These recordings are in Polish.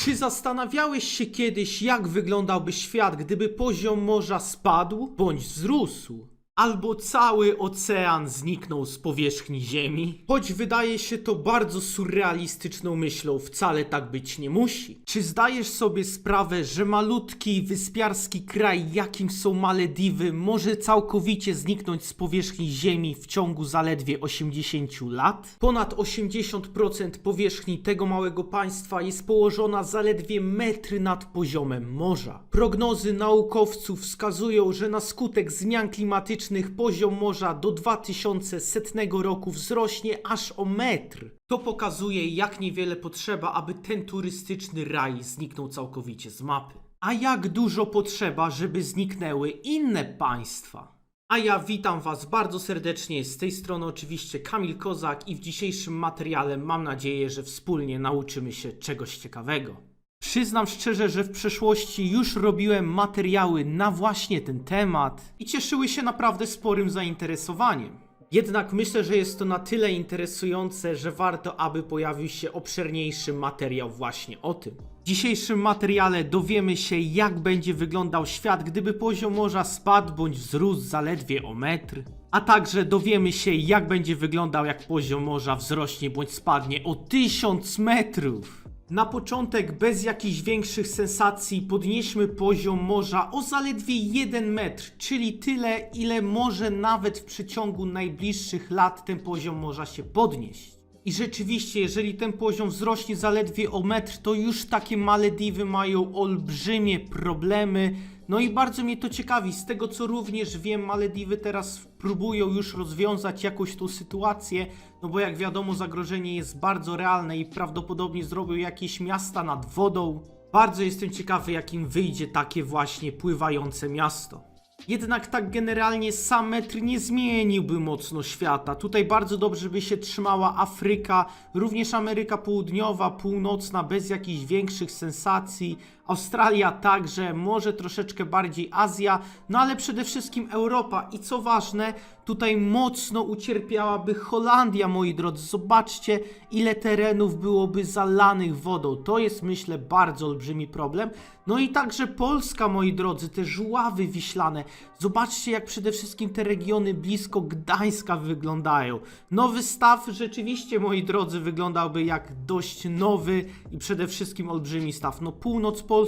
Czy zastanawiałeś się kiedyś, jak wyglądałby świat, gdyby poziom morza spadł bądź wzrósł? Albo cały ocean zniknął z powierzchni Ziemi? Choć wydaje się to bardzo surrealistyczną myślą, wcale tak być nie musi. Czy zdajesz sobie sprawę, że malutki, wyspiarski kraj, jakim są Malediwy, może całkowicie zniknąć z powierzchni Ziemi w ciągu zaledwie 80 lat? Ponad 80% powierzchni tego małego państwa jest położona zaledwie metry nad poziomem morza. Prognozy naukowców wskazują, że na skutek zmian klimatycznych poziom morza do 2100 roku wzrośnie aż o metr. To pokazuje, jak niewiele potrzeba, aby ten turystyczny raj zniknął całkowicie z mapy. A jak dużo potrzeba, żeby zniknęły inne państwa? A ja witam Was bardzo serdecznie. Z tej strony oczywiście Kamil Kozak i w dzisiejszym materiale mam nadzieję, że wspólnie nauczymy się czegoś ciekawego. Przyznam szczerze, że w przeszłości już robiłem materiały na właśnie ten temat i cieszyły się naprawdę sporym zainteresowaniem. Jednak myślę, że jest to na tyle interesujące, że warto, aby pojawił się obszerniejszy materiał właśnie o tym. W dzisiejszym materiale dowiemy się, jak będzie wyglądał świat, gdyby poziom morza spadł bądź wzrósł zaledwie o metr. A także dowiemy się, jak będzie wyglądał, jak poziom morza wzrośnie bądź spadnie o 1000 metrów. Na początek, bez jakichś większych sensacji, podnieśmy poziom morza o zaledwie 1 metr, czyli tyle, ile może nawet w przeciągu najbliższych lat ten poziom morza się podnieść. I rzeczywiście, jeżeli ten poziom wzrośnie zaledwie o metr, to już takie Malediwy mają olbrzymie problemy. No i bardzo mnie to ciekawi. Z tego co również wiem, Malediwy teraz próbują już rozwiązać jakoś tą sytuację, no bo jak wiadomo, zagrożenie jest bardzo realne i prawdopodobnie zrobią jakieś miasta nad wodą. Bardzo jestem ciekawy, jakim wyjdzie takie właśnie pływające miasto. Jednak tak generalnie sam metr nie zmieniłby mocno świata. Tutaj bardzo dobrze by się trzymała Afryka, również Ameryka Południowa, Północna, bez jakichś większych sensacji. Australia także, może troszeczkę bardziej Azja, no ale przede wszystkim Europa. I co ważne, tutaj mocno ucierpiałaby Holandia, moi drodzy. Zobaczcie, ile terenów byłoby zalanych wodą. To jest, myślę, bardzo olbrzymi problem. No i także Polska, moi drodzy, te żuławy wiślane. Zobaczcie, jak przede wszystkim te regiony blisko Gdańska wyglądają. Nowy staw rzeczywiście, moi drodzy, wyglądałby jak dość nowy i przede wszystkim olbrzymi staw. No północ Polski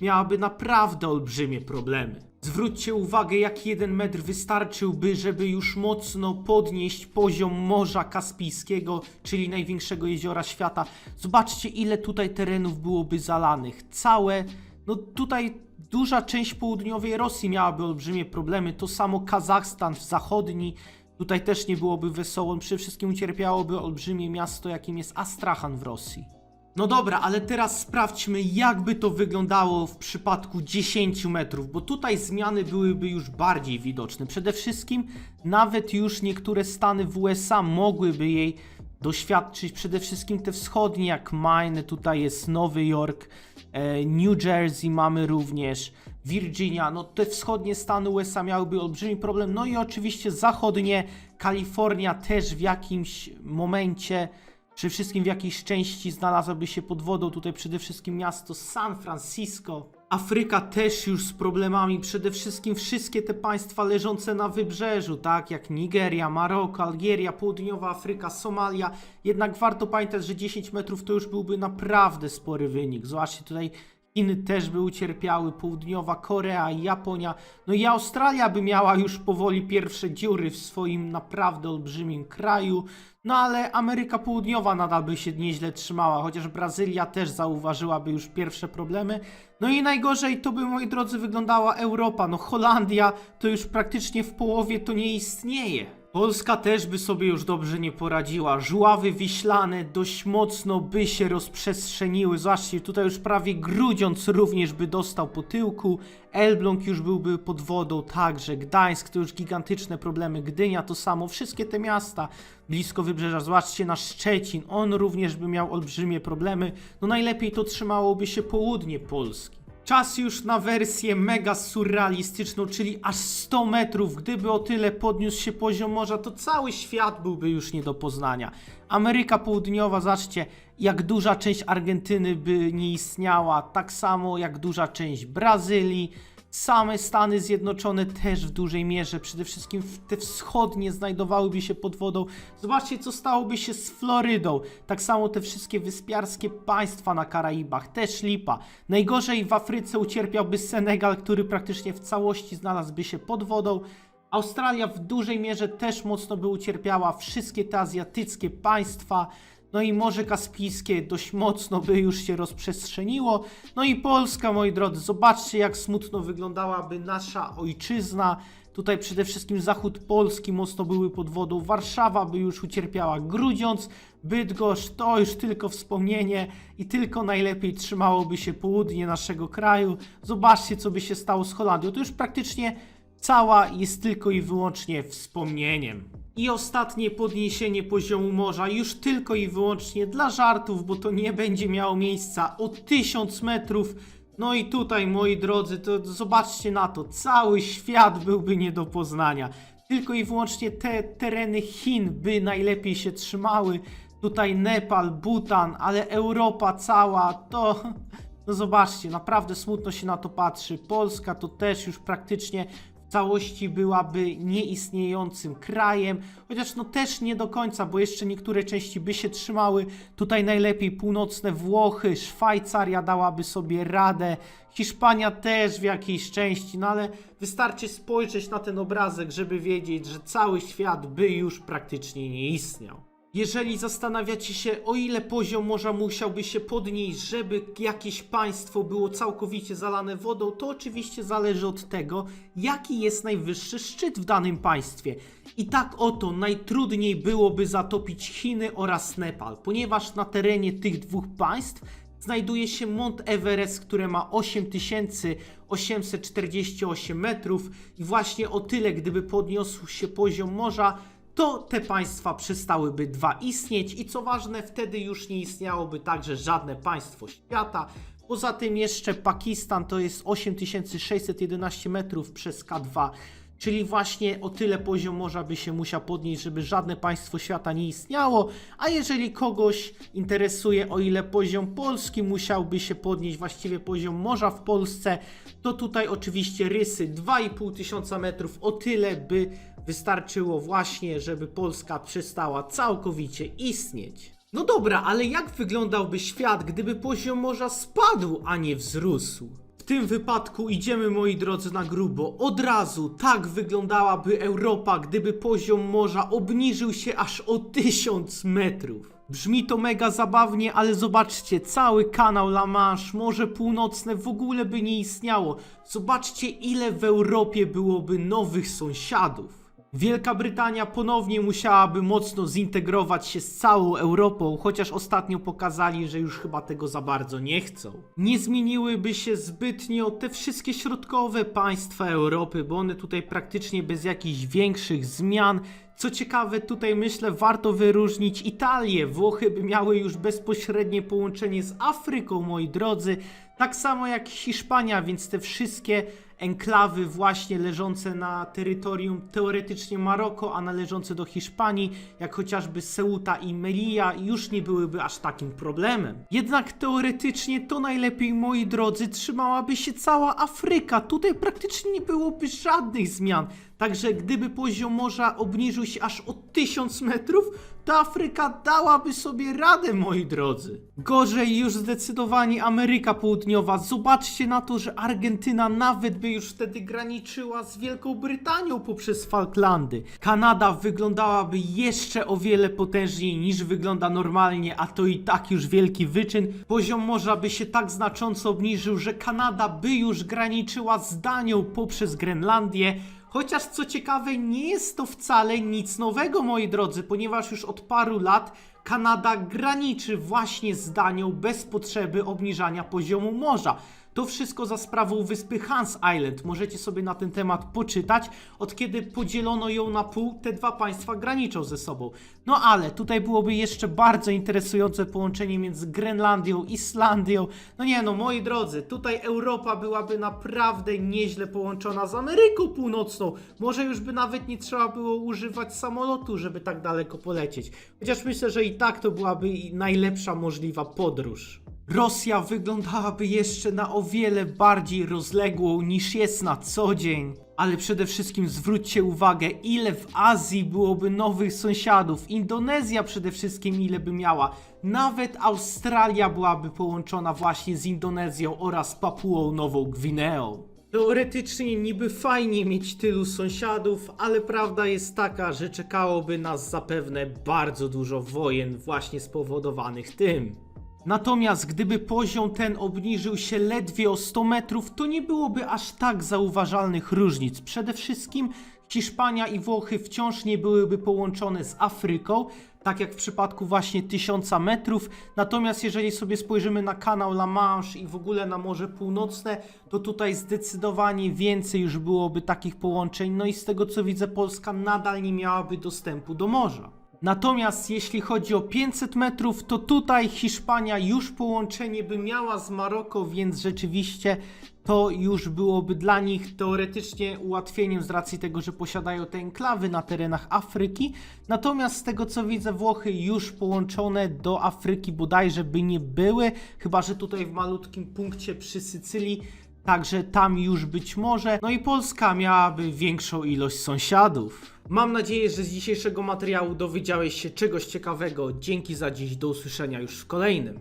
miałaby naprawdę olbrzymie problemy. Zwróćcie uwagę, jak jeden metr wystarczyłby, żeby już mocno podnieść poziom Morza Kaspijskiego, czyli największego jeziora świata. Zobaczcie, ile tutaj terenów byłoby zalanych. Całe, no tutaj duża część południowej Rosji miałaby olbrzymie problemy. To samo Kazachstan zachodni. Tutaj też nie byłoby wesoło. Przede wszystkim ucierpiałoby olbrzymie miasto, jakim jest Astrachan w Rosji. No dobra, ale teraz sprawdźmy, jakby to wyglądało w przypadku 10 metrów, bo tutaj zmiany byłyby już bardziej widoczne. Przede wszystkim, nawet już niektóre stany w USA mogłyby jej doświadczyć, przede wszystkim te wschodnie, jak Maine, tutaj jest Nowy Jork, e, New Jersey mamy również, Virginia, no te wschodnie stany USA miałyby olbrzymi problem, no i oczywiście zachodnie, Kalifornia też w jakimś momencie Przede wszystkim w jakiejś części znalazłaby się pod wodą tutaj przede wszystkim miasto San Francisco. Afryka też już z problemami, przede wszystkim wszystkie te państwa leżące na wybrzeżu, tak jak Nigeria, Maroko, Algieria, Południowa Afryka, Somalia. Jednak warto pamiętać, że 10 metrów to już byłby naprawdę spory wynik. Zobaczcie tutaj Chiny też by ucierpiały, Południowa Korea, Japonia, no i Australia by miała już powoli pierwsze dziury w swoim naprawdę olbrzymim kraju, no ale Ameryka Południowa nadal by się nieźle trzymała, chociaż Brazylia też zauważyłaby już pierwsze problemy. No i najgorzej to by, moi drodzy, wyglądała Europa, no Holandia to już praktycznie w połowie to nie istnieje. Polska też by sobie już dobrze nie poradziła. Żuławy wiślane dość mocno by się rozprzestrzeniły. Zobaczcie, tutaj już prawie Grudziądz również by dostał po tyłku. Elbląg już byłby pod wodą, także Gdańsk to już gigantyczne problemy. Gdynia to samo, wszystkie te miasta blisko wybrzeża. Zobaczcie na Szczecin, on również by miał olbrzymie problemy. No najlepiej to trzymałoby się południe Polski. Czas już na wersję mega surrealistyczną, czyli aż 100 metrów. Gdyby o tyle podniósł się poziom morza, to cały świat byłby już nie do poznania. Ameryka Południowa, zobaczcie, jak duża część Argentyny by nie istniała, tak samo jak duża część Brazylii. Same Stany Zjednoczone też w dużej mierze, przede wszystkim te wschodnie znajdowałyby się pod wodą. Zobaczcie, co stałoby się z Florydą. Tak samo te wszystkie wyspiarskie państwa na Karaibach, też lipa. Najgorzej w Afryce ucierpiałby Senegal, który praktycznie w całości znalazłby się pod wodą. Australia w dużej mierze też mocno by ucierpiała, wszystkie te azjatyckie państwa. No i Morze Kaspijskie dość mocno by już się rozprzestrzeniło. No i Polska, moi drodzy, zobaczcie jak smutno wyglądałaby nasza ojczyzna. Tutaj przede wszystkim zachód Polski mocno były pod wodą, Warszawa by już ucierpiała, Grudziądz, Bydgoszcz, to już tylko wspomnienie i tylko najlepiej trzymałoby się południe naszego kraju. Zobaczcie co by się stało z Holandią, to już praktycznie cała jest tylko i wyłącznie wspomnieniem. I ostatnie podniesienie poziomu morza, już tylko i wyłącznie dla żartów, bo to nie będzie miało miejsca o 1000 metrów. No i tutaj, moi drodzy, to zobaczcie na to, cały świat byłby nie do poznania. Tylko i wyłącznie te tereny Chin by najlepiej się trzymały. Tutaj Nepal, Bhutan, ale Europa cała to. No zobaczcie, naprawdę smutno się na to patrzy. Polska to też już praktycznie całości byłaby nieistniejącym krajem, chociaż no też nie do końca, bo jeszcze niektóre części by się trzymały. Tutaj najlepiej północne Włochy, Szwajcaria dałaby sobie radę, Hiszpania też w jakiejś części, no ale wystarczy spojrzeć na ten obrazek, żeby wiedzieć, że cały świat by już praktycznie nie istniał. Jeżeli zastanawiacie się, o ile poziom morza musiałby się podnieść, żeby jakieś państwo było całkowicie zalane wodą, to oczywiście zależy od tego, jaki jest najwyższy szczyt w danym państwie. I tak oto najtrudniej byłoby zatopić Chiny oraz Nepal, ponieważ na terenie tych dwóch państw znajduje się Mont Everest, który ma 8848 metrów i właśnie o tyle, gdyby podniósł się poziom morza, to te państwa przestałyby dwa istnieć i co ważne, wtedy już nie istniałoby także żadne państwo świata. Poza tym jeszcze Pakistan to jest 8611 metrów przez K2, czyli właśnie o tyle poziom morza by się musiał podnieść, żeby żadne państwo świata nie istniało. A jeżeli kogoś interesuje, o ile poziom Polski musiałby się podnieść, właściwie poziom morza w Polsce, to tutaj oczywiście rysy 2,5 tysiąca metrów, o tyle by wystarczyło właśnie, żeby Polska przestała całkowicie istnieć. No dobra, ale jak wyglądałby świat, gdyby poziom morza spadł, a nie wzrósł? W tym wypadku idziemy, moi drodzy, na grubo. Od razu tak wyglądałaby Europa, gdyby poziom morza obniżył się aż o 1000 metrów. Brzmi to mega zabawnie, ale zobaczcie, cały kanał La Manche, Morze Północne w ogóle by nie istniało. Zobaczcie, ile w Europie byłoby nowych sąsiadów. Wielka Brytania ponownie musiałaby mocno zintegrować się z całą Europą, chociaż ostatnio pokazali, że już chyba tego za bardzo nie chcą. Nie zmieniłyby się zbytnio te wszystkie środkowe państwa Europy, bo one tutaj praktycznie bez jakichś większych zmian. Co ciekawe, tutaj myślę warto wyróżnić Italię. Włochy by miały już bezpośrednie połączenie z Afryką, moi drodzy. Tak samo jak Hiszpania, więc te wszystkie enklawy właśnie leżące na terytorium teoretycznie Maroko, a należące do Hiszpanii, jak chociażby Ceuta i Melilla, już nie byłyby aż takim problemem. Jednak teoretycznie to najlepiej, moi drodzy, trzymałaby się cała Afryka. Tutaj praktycznie nie byłoby żadnych zmian. Także gdyby poziom morza obniżył się aż o 1000 metrów, to Afryka dałaby sobie radę, moi drodzy. Gorzej już zdecydowanie Ameryka Południowa. Zobaczcie na to, że Argentyna nawet by już wtedy graniczyła z Wielką Brytanią poprzez Falklandy. Kanada wyglądałaby jeszcze o wiele potężniej niż wygląda normalnie, a to i tak już wielki wyczyn. Poziom morza by się tak znacząco obniżył, że Kanada by już graniczyła z Danią poprzez Grenlandię. Chociaż co ciekawe, nie jest to wcale nic nowego, moi drodzy, ponieważ już od paru lat Kanada graniczy właśnie z Danią bez potrzeby obniżania poziomu morza. To wszystko za sprawą wyspy Hans Island. Możecie sobie na ten temat poczytać. Od kiedy podzielono ją na pół, te dwa państwa graniczą ze sobą. No ale tutaj byłoby jeszcze bardzo interesujące połączenie między Grenlandią, Islandią. No nie no, moi drodzy, tutaj Europa byłaby naprawdę nieźle połączona z Ameryką Północną. Może już by nawet nie trzeba było używać samolotu, żeby tak daleko polecieć. Chociaż myślę, że i tak to byłaby najlepsza możliwa podróż. Rosja wyglądałaby jeszcze na o wiele bardziej rozległą niż jest na co dzień. Ale przede wszystkim zwróćcie uwagę, ile w Azji byłoby nowych sąsiadów. Indonezja przede wszystkim ile by miała. Nawet Australia byłaby połączona właśnie z Indonezją oraz Papuą Nową Gwineą. Teoretycznie niby fajnie mieć tylu sąsiadów, ale prawda jest taka, że czekałoby nas zapewne bardzo dużo wojen właśnie spowodowanych tym. Natomiast gdyby poziom ten obniżył się ledwie o 100 metrów, to nie byłoby aż tak zauważalnych różnic. Przede wszystkim Hiszpania i Włochy wciąż nie byłyby połączone z Afryką, tak jak w przypadku właśnie 1000 metrów. Natomiast jeżeli sobie spojrzymy na kanał La Manche i w ogóle na Morze Północne, to tutaj zdecydowanie więcej już byłoby takich połączeń. No i z tego co widzę, Polska nadal nie miałaby dostępu do morza. Natomiast jeśli chodzi o 500 metrów, to tutaj Hiszpania już połączenie by miała z Maroko, więc rzeczywiście to już byłoby dla nich teoretycznie ułatwieniem z racji tego, że posiadają te enklawy na terenach Afryki. Natomiast z tego co widzę, Włochy już połączone do Afryki bodajże by nie były, chyba że tutaj w malutkim punkcie przy Sycylii. Także tam już być może. No i Polska miałaby większą ilość sąsiadów. Mam nadzieję, że z dzisiejszego materiału dowiedziałeś się czegoś ciekawego. Dzięki za dziś, do usłyszenia już w kolejnym.